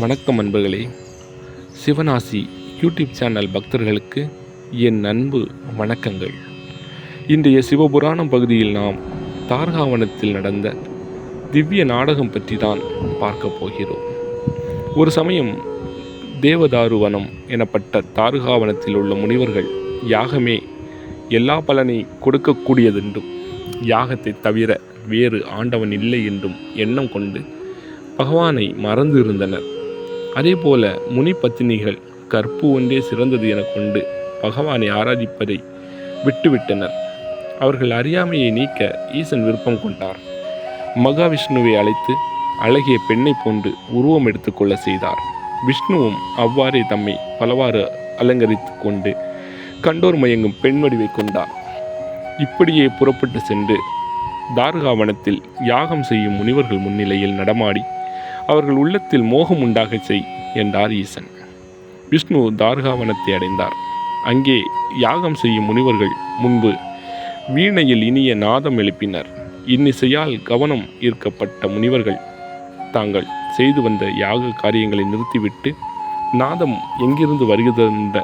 வணக்கம் அன்புகளே. சிவனாசி YouTube channel பக்தர்களுக்கு என் அன்பு வணக்கங்கள். இன்றைய சிவபுராணம் பகுதியில் நாம் தார்காவனத்தில் நடந்த திவ்ய நாடகம் பற்றி தான் பார்க்க போகிறோம். ஒரு சமயம் தேவதாருவனம் எனப்பட்ட தார்காவனத்தில் உள்ள முனிவர்கள் யாகமே எல்லா பலனை கொடுக்கக்கூடியதென்றும் யாகத்தை தவிர வேறு ஆண்டவன் இல்லை என்றும் எண்ணம் கொண்டு பகவானை மறந்து இருந்தனர் அதேபோல முனி பத்தினிகள் கற்பு ஒன்றே சிறந்தது என கொண்டு பகவானை ஆராதிப்பதை விட்டுவிட்டனர். அவர்கள் அறியாமையை நீக்க ஈசன் விருப்பம் கொண்டார். மகாவிஷ்ணுவை அழைத்து அழகிய பெண்ணை போன்று உருவம் எடுத்துக்கொள்ள செய்தார். விஷ்ணுவும் அவ்வாறே தம்மை பலவாறு அலங்கரித்து கொண்டு கண்டோர் மயங்கும் பெண் வடிவை கொண்டார். இப்படியே புறப்பட்டு சென்று தார்காவனத்தில் யாகம் செய்யும் முனிவர்கள் முன்னிலையில் நடமாடி அவர்கள் உள்ளத்தில் மோகம் உண்டாகச் செய் என்றார் ஈசன். விஷ்ணு தார்காவனத்தை அடைந்தார். அங்கே யாகம் செய்யும் முனிவர்கள் முன்பு வீணையில் இனிய நாதம் எழுப்பினர். இன்னிசையால் கவனம் ஈர்க்கப்பட்ட முனிவர்கள் தாங்கள் செய்து வந்த யாக காரியங்களை நிறுத்திவிட்டு நாதம் எங்கிருந்து வருகிறந்த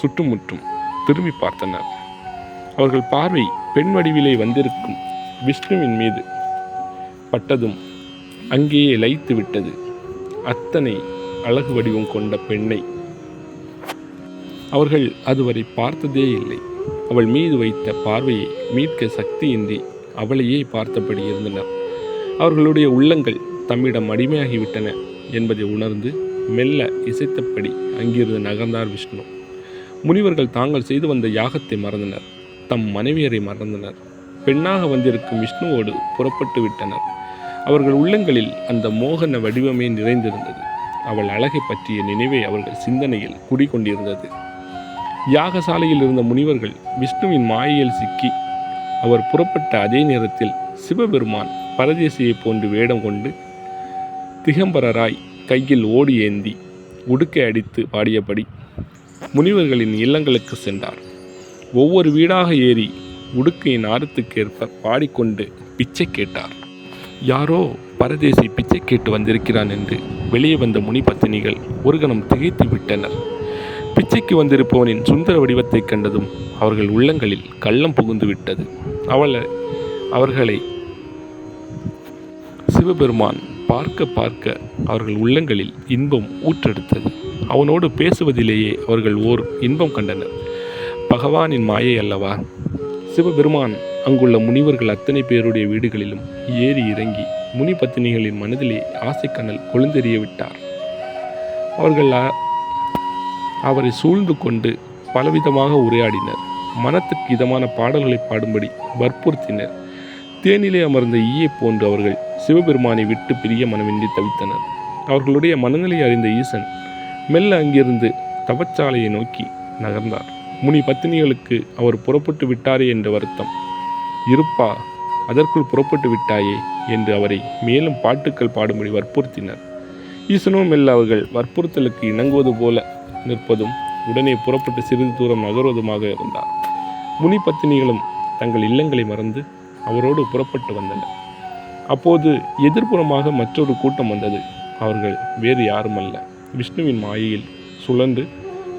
சுற்றுமுற்றும் திரும்பி பார்த்தனர். அவர்கள் பார்வை பெண் வடிவிலே வந்திருக்கும் விஷ்ணுவின் மீது பட்டதும் அங்கேயே லைத்து விட்டது. அத்தனை அழகு வடிவம் கொண்ட பெண்ணை. அவர்கள் அதுவரை பார்த்ததே இல்லை. அவள் மீது வைத்த பார்வையை மீட்க சக்தியின்றி அவளையே பார்த்தபடி இருந்தனர். அவர்களுடைய உள்ளங்கள் தம்மிடம் அடிமையாகிவிட்டன என்பதை உணர்ந்து மெல்ல இசைத்தபடி அங்கிருந்து நகர்ந்தார் விஷ்ணு. முனிவர்கள் தாங்கள் செய்து வந்த யாகத்தை மறந்தனர். தம் மனைவியரை மறந்தனர். பெண்ணாக வந்திருக்கும் விஷ்ணுவோடு புறப்பட்டு விட்டனர். அவர்கள் உள்ளங்களில் அந்த மோகன வடிவமே நிறைந்திருந்தது. அவள் அழகை பற்றிய நினைவே அவர்கள் சிந்தனையில் குடிகொண்டிருந்தது. யாகசாலையில் இருந்த முனிவர்கள் விஷ்ணுவின் மாயையில் சிக்கி அவர் புறப்பட்ட அதே நேரத்தில் சிவபெருமான் பரதேசியைப் போன்று வேடம் கொண்டு திகம்பரராய் கையில் ஓடி ஏந்தி உடுக்கை அடித்து பாடியபடி முனிவர்களின் இல்லங்களுக்கு சென்றார். ஒவ்வொரு வீடாக ஏறி உடுக்கையின் ஆரத்துக்கேற்ப பாடிக்கொண்டு பிச்சை கேட்டார். யாரோ பரதேசி பிச்சை கேட்டு வந்திருக்கிறான் என்று வெளியே வந்த முனி பத்தினிகள் ஒரு கணம் திகைத்து விட்டனர். பிச்சைக்கு வந்திருப்பவனின் சுந்தர வடிவத்தைக் கண்டதும் அவர்கள் உள்ளங்களில் கள்ளம் புகுந்து விட்டது. அவளை அவர்களை சிவபெருமான் பார்க்க பார்க்க அவர்கள் உள்ளங்களில் இன்பம் ஊற்றெடுத்தது. அவனோடு பேசுவதிலேயே அவர்கள் ஓர் இன்பம் கண்டனர். பகவானின் மாயை அல்லவா? சிவபெருமான் அங்குள்ள முனிவர்கள் அத்தனை பேருடைய வீடுகளிலும் ஏறி இறங்கி முனி பத்தினிகளின் மனதிலே ஆசைக்கண்ணல் கொழுந்தெறிய விட்டார். அவர்கள் அவரை சூழ்ந்து கொண்டு பலவிதமாக உரையாடினர். மனத்துக்கு இதமான பாடல்களை பாடும்படி வற்புறுத்தினர். தேனிலே அமர்ந்த ஈயை போன்று அவர்கள் சிவபெருமானை விட்டு பிரிய மனமின்றி தவித்தனர். அவர்களுடைய மனநிலையை அறிந்த ஈசன் மெல்ல அங்கிருந்து தவச்சாலையை நோக்கி நகர்ந்தார். முனி பத்தினிகளுக்கு அவர் புறப்பட்டு விட்டாரே என்ற வருத்தம் இருப்பா அதற்குள் புறப்பட்டு விட்டாயே என்று அவரை மேலும் பாட்டுக்கள் பாடும்படி வற்புறுத்தினர். ஈசனும் மெல்ல அவர்கள் வற்புறுத்தலுக்கு இணங்குவது போல நிற்பதும் உடனே புறப்பட்டு சிறிது தூரம் நகர்வதுமாக இருந்தார். முனி பத்தினிகளும் தங்கள் இல்லங்களை மறந்து அவரோடு புறப்பட்டு வந்தனர். அப்போது எதிர்ப்புறமாக மற்றொரு கூட்டம் வந்தது. அவர்கள் வேறு யாரும் அல்ல விஷ்ணுவின் மாயையில் சுழன்று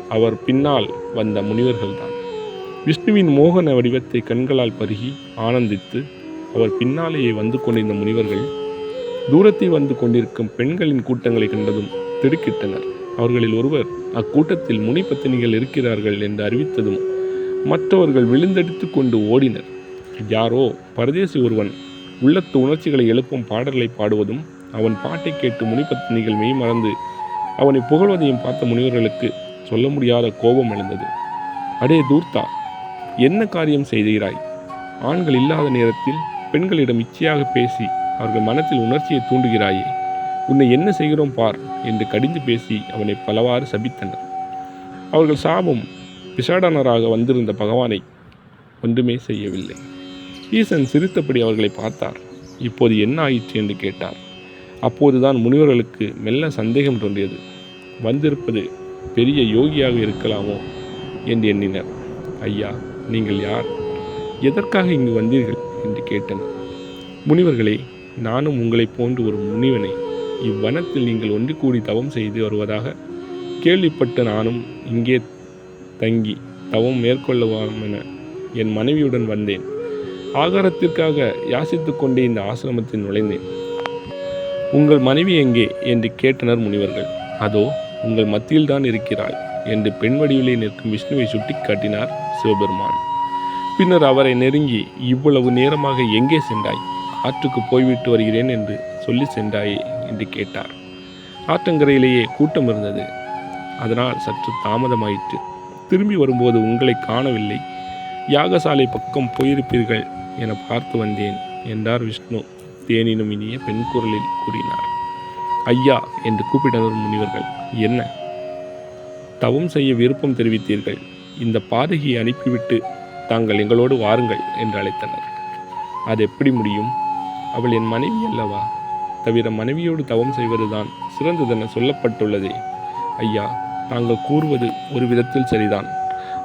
அவர் பின்னால் வந்த முனிவர்கள்தான். விஷ்ணுவின் மோகன வடிவத்தை கண்களால் பருகி ஆனந்தித்து அவர் பின்னாலேயே வந்து கொண்டிருந்த முனிவர்கள் தூரத்தை வந்து கொண்டிருக்கும் பெண்களின் கூட்டங்களை கண்டதும் திடுக்கிட்டனர். அவர்களில் ஒருவர் அக்கூட்டத்தில் முனி பத்தினிகள் இருக்கிறார்கள் என்று அறிவித்ததும் மற்றவர்கள் விழுந்தடித்து கொண்டு ஓடினர். யாரோ பரதேசி ஒருவன் உள்ளத்து உணர்ச்சிகளை எழுப்பும் பாடல்களை பாடுவதும் அவன் பாட்டை கேட்டு முனிப்பத்தினிகள் மெய் மறந்து அவனை புகழ்வதையும் பார்த்த முனிவர்களுக்கு சொல்ல முடியாத கோபம் எழுந்தது. அடே தூர்த்தா என்ன காரியம் செய்கிறாய் ஆண்கள் இல்லாத நேரத்தில் பெண்களிடம் இச்சையாக பேசி அவர்கள் மனத்தில் உணர்ச்சியை தூண்டுகிறாயே. உன்னை என்ன செய்கிறோம் பார் என்று கடிந்து பேசி அவனை பலவாறு சபித்தனர். அவர்கள் சாபம் பிசாடனராக வந்திருந்த பகவானை ஒன்றுமே செய்யவில்லை. ஈசன் சிரித்தபடி அவர்களை பார்த்தார். இப்போது என்ன ஆயிற்று என்று கேட்டார். அப்போதுதான் முனிவர்களுக்கு மெல்ல சந்தேகம் தோன்றியது. வந்திருப்பது பெரிய யோகியாக இருக்கலாமோ? என்று எண்ணினர். ஐயா நீங்கள் யார்? எதற்காக இங்கு வந்தீர்கள்? என்று கேட்டேன் முனிவர்களே நானும் உங்களைப் போன்று ஒரு முனிவனை இவ்வனத்தில் நீங்கள் ஒன்று கூடி தவம் செய்து வருவதாக கேள்விப்பட்டு நானும் இங்கே தங்கி தவம் மேற்கொள்ளலாம் என என் மனைவியுடன் வந்தேன். ஆகாரத்திற்காக யாசித்து கொண்டே இந்த ஆசிரமத்தில் நுழைந்தேன். உங்கள் மனைவி எங்கே? என்று கேட்டனர் முனிவர்கள். அதோ உங்கள் மத்தியில்தான் இருக்கிறாள் என்று பெண் வடிவிலே நிற்கும் விஷ்ணுவை சுட்டிக்காட்டினார் சிவபெருமான். பின்னர் அவரை நெருங்கி இவ்வளவு நேரமாக எங்கே சென்றாய்? ஆற்றுக்கு போய்விட்டு வருகிறேன் என்று சொல்லி சென்றாயே என்று கேட்டார். ஆற்றங்கரையிலேயே கூட்டம் இருந்தது. அதனால் சற்று தாமதமாயிற்று. திரும்பி வரும்போது உங்களை காணவில்லை. யாகசாலை பக்கம் போயிருப்பீர்கள் என பார்த்து வந்தேன் என்றார் விஷ்ணு தேனினும் இனிய பெண் குரலில் கூறினார். ஐயா என்று கூப்பிட்டனர் முனிவர்கள். என்ன? தவம் செய்ய விருப்பம் தெரிவித்தீர்கள். இந்த பாதகியை அனுப்பிவிட்டு தாங்கள் எங்களோடு வாருங்கள் என்று அழைத்தனர். அது எப்படி முடியும்? அவள் என் மனைவி அல்லவா? தவிர மனைவியோடு தவம் செய்வதுதான் சிறந்ததென சொல்லப்பட்டுள்ளதே. ஐயா தாங்கள் கூறுவது ஒரு விதத்தில் சரிதான்.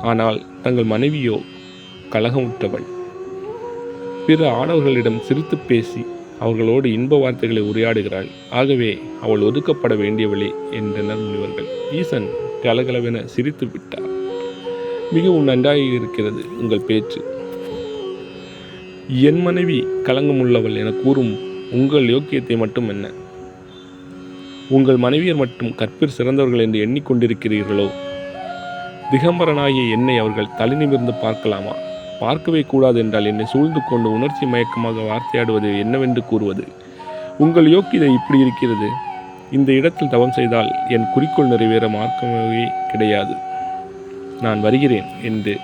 ஆனால் தங்கள் மனைவியோ கலகமுற்றவள். பிற ஆடவர்களிடம் சிரித்து பேசி அவர்களோடு இன்ப வார்த்தைகளை உரையாடுகிறாள். ஆகவே அவள் ஒதுக்கப்பட வேண்டியவளே என்றனர் முனிவர்கள். ஈசன் கலகலவென சிரித்து விட்டார். மிகவும் நன்றாக இருக்கிறது உங்கள் பேச்சு. என் மனைவி களங்கமுள்ளவள் என கூறும் உங்கள் யோக்கியத்தை மட்டும் என்ன? உங்கள் மனைவியர் மட்டும் கற்பிற் சிறந்தவர்கள் என்று எண்ணிக்கொண்டிருக்கிறீர்களோ? திகம்பரனாகிய என்னை அவர்கள் தலைநிமிர்ந்து பார்க்கலாமா? பார்க்கவே கூடாது என்றால் என்னை சூழ்ந்து கொண்டு உணர்ச்சி மயக்கமாக வார்த்தையாடுவது என்னவென்று கூறுவது? உங்கள் யோக்கியதை இப்படி இருக்கிறது. இந்த இடத்தில் தவம் செய்தால் என் குறிக்கோள் நிறைவேற மார்க்கமே கிடையாது. நான் வருகிறேன் என்று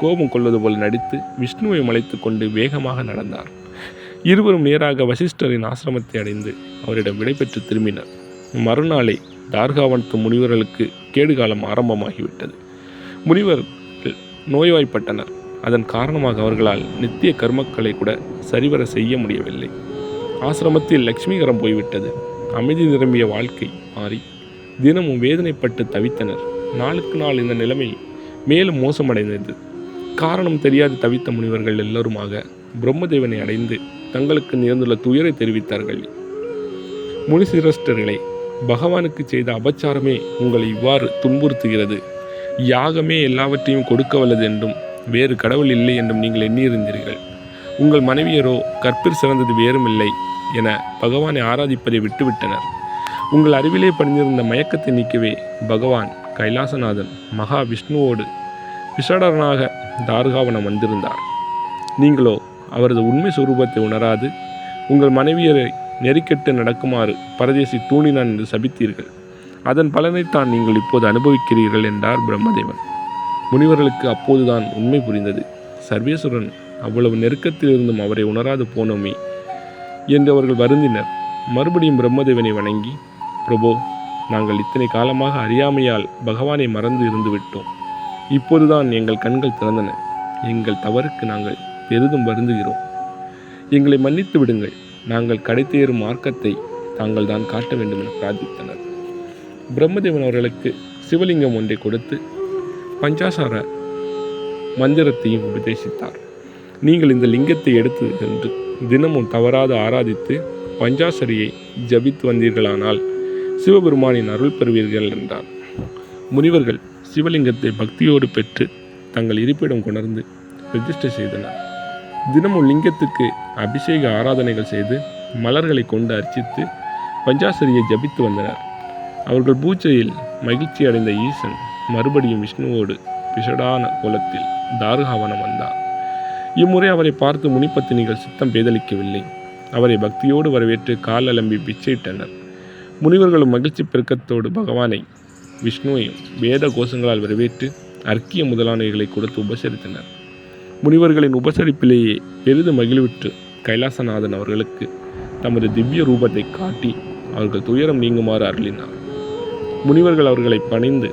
கோபம் கொள்வது போல் நடித்து விஷ்ணுவை மலைத்து கொண்டு வேகமாக நடந்தார். இருவரும் நேராக வசிஷ்டரின் ஆசிரமத்தை அடைந்து அவரிடம் விடைபெற்று திரும்பினர். மறுநாளே தார்காவனத்து முனிவர்களுக்கு கேடுகாலம் ஆரம்பமாகிவிட்டது. முனிவர்கள் நோய்வாய்ப்பட்டனர். அதன் காரணமாக அவர்களால் நித்திய கர்மக்களை கூட சரிவர செய்ய முடியவில்லை. ஆசிரமத்தில் லட்சுமிகரம் போய்விட்டது. அமைதி நிரம்பிய வாழ்க்கை மாறி தினமும் வேதனைப்பட்டு தவித்தனர். நாளுக்கு நாள் இந்த நிலைமை மேலும் மோசமடைந்தது. காரணம் தெரியாது தவித்த முனிவர்கள் எல்லோருமாக பிரம்மதேவனை அடைந்து தங்களுக்கு நேர்ந்துள்ள துயரை தெரிவித்தார்கள். முனிசிரஷ்டர்களே பகவானுக்கு செய்த அபச்சாரமே உங்களை இவ்வாறு துன்புறுத்துகிறது. யாகமே எல்லாவற்றையும் கொடுக்க வல்லது என்றும் வேறு கடவுள் இல்லை என்றும் நீங்கள் எண்ணியிருந்தீர்கள். உங்கள் மனைவியரோ கற்பிற் சிறந்தது வேறும் இல்லை என பகவானை ஆராதிப்பதை விட்டுவிட்டனர். உங்கள் அறிவிலே பணிந்திருந்த மயக்கத்தை நீக்கவே பகவான் கைலாசநாதன் மகா விஷ்ணுவோடு விஷடரனாக தார்காவனம் வந்திருந்தார். நீங்களோ அவரது உண்மை சுரூபத்தை உணராது உங்கள் மனைவியரை நெறிக்கெட்டு நடக்குமாறு பரதேசி தூணினான் என்று சபித்தீர்கள். அதன் பலனைத்தான் நீங்கள் இப்போது அனுபவிக்கிறீர்கள் என்றார் பிரம்மதேவன். முனிவர்களுக்கு அப்போதுதான் உண்மை புரிந்தது. சர்வேஸ்வரன் அவ்வளவு நெருக்கத்தில் இருந்தும் அவரை உணராது போனோமே என்று அவர்கள் வருந்தினர். மறுபடியும் பிரம்மதேவனை வணங்கி பிரபோ நாங்கள் இத்தனை காலமாக அறியாமையால் பகவானை மறந்து இருந்து விட்டோம் இப்போதுதான் எங்கள் கண்கள் திறந்தன. எங்கள் தவறுக்கு நாங்கள் பெரிதும் வருந்துகிறோம். எங்களை மன்னித்து விடுங்கள். நாங்கள் கடைத்தேறும் மார்க்கத்தை தாங்கள் தான் காட்ட வேண்டும் என பிரார்த்தித்தனர். பிரம்மதேவன் அவர்களுக்கு சிவலிங்கம் ஒன்றை கொடுத்து பஞ்சாசார மந்திரத்தையும் உபதேசித்தார். நீங்கள் இந்த லிங்கத்தை எடுத்து சென்று தினமும் தவறாது ஆராதித்து பஞ்சாசரியை ஜபித்து வந்தீர்களானால் சிவபெருமானின் அருள் பெறுவீர்கள் என்றார் முனிவர்கள் சிவலிங்கத்தை பக்தியோடு பெற்று தங்கள் இருப்பிடம் கொணர்ந்து பிரதிஷ்டை செய்தனர். தினமும் லிங்கத்துக்கு அபிஷேக ஆராதனைகள் செய்து மலர்களை கொண்டு அர்ச்சித்து பஞ்சாசரியை ஜபித்து வந்தனர். அவர்கள் பூஜையில் மகிழ்ச்சி அடைந்த ஈசன் மறுபடியும் விஷ்ணுவோடு பிஷடான கோலத்தில் தாருகாவனம் வந்தார் இம்முறை அவரை பார்த்து முனிப்பத்தினிகள் சித்தம் பேதளிக்கவில்லை அவரை பக்தியோடு வரவேற்று கால் அலம்பி பிச்சையிட்டனர். முனிவர்களும் மகிழ்ச்சி பெருக்கத்தோடு பகவானை விஷ்ணுவையும் வேத கோஷங்களால் வரவேற்று அர்க்கிய முதலானவைகளை கொடுத்து உபசரித்தனர். முனிவர்களின் உபசரிப்பிலேயே பெரிதும் மகிழ்விட்டு கைலாசநாதன் அவர்களுக்கு தமது திவ்ய ரூபத்தை காட்டி அவர்கள் துயரம் நீங்குமாறு அருளினார். முனிவர்கள் அவர்களை பணிந்து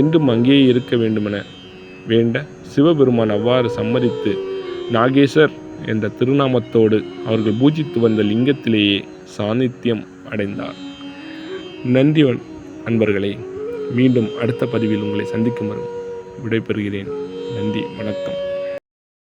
என்றும் அங்கேயே இருக்க வேண்டுமென வேண்ட சிவபெருமான் அவ்வாறு சம்மதித்து நாகேஸ்வர் என்ற திருநாமத்தோடு அவர்கள் பூஜித்து வந்த லிங்கத்திலேயே சாநித்தியம் அடைந்தார். நன்றி அன்பர்களே. மீண்டும் அடுத்த பதிவில் உங்களை சந்திக்கும் வரும் விடைபெறுகிறேன். நன்றி வணக்கம்.